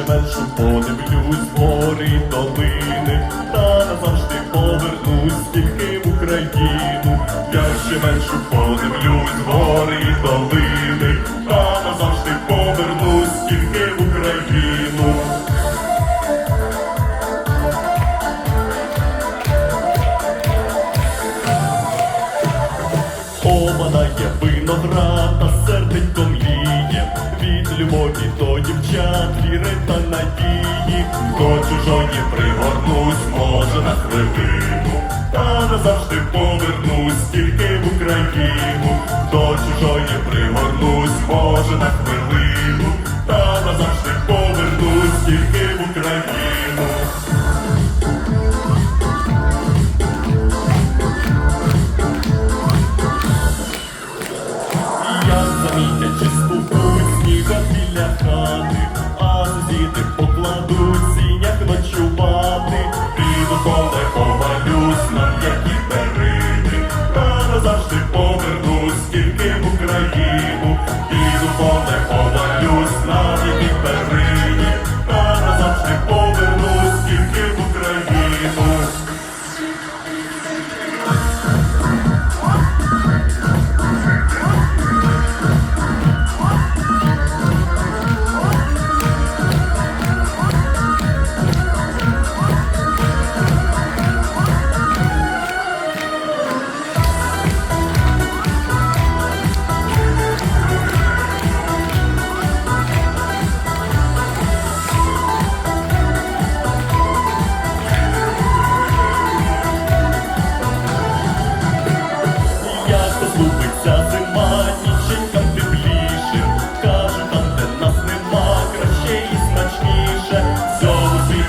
ще меншу подивлюсь гори долини, та назавжди повернусь тільки в Україну, я ще меншу подивлюсь гори долини, та назавжди повернусь тільки в Україну. Обанає виноград, а серденько мліє Від любові до дівчат, віри та надії. До чужої пригорнусь, може на хвилину. Та назавжди повернусь тільки в Україну. До чужої пригорнусь, може на хвилину. Та назавжди повернусь тільки в Україну. Як замітять чисту сніга біля хати, а сусіди покладуть сінях ночувати, піду поле повалюсь на м'які перини, та назавжди повернусь тільки в Україну,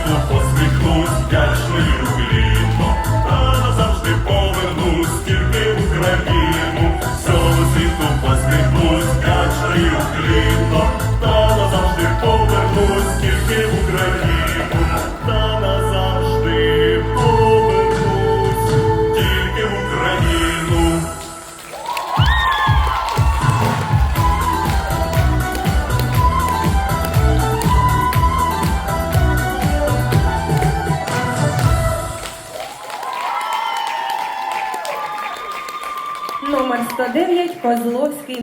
嗯 Номер 109 Козловський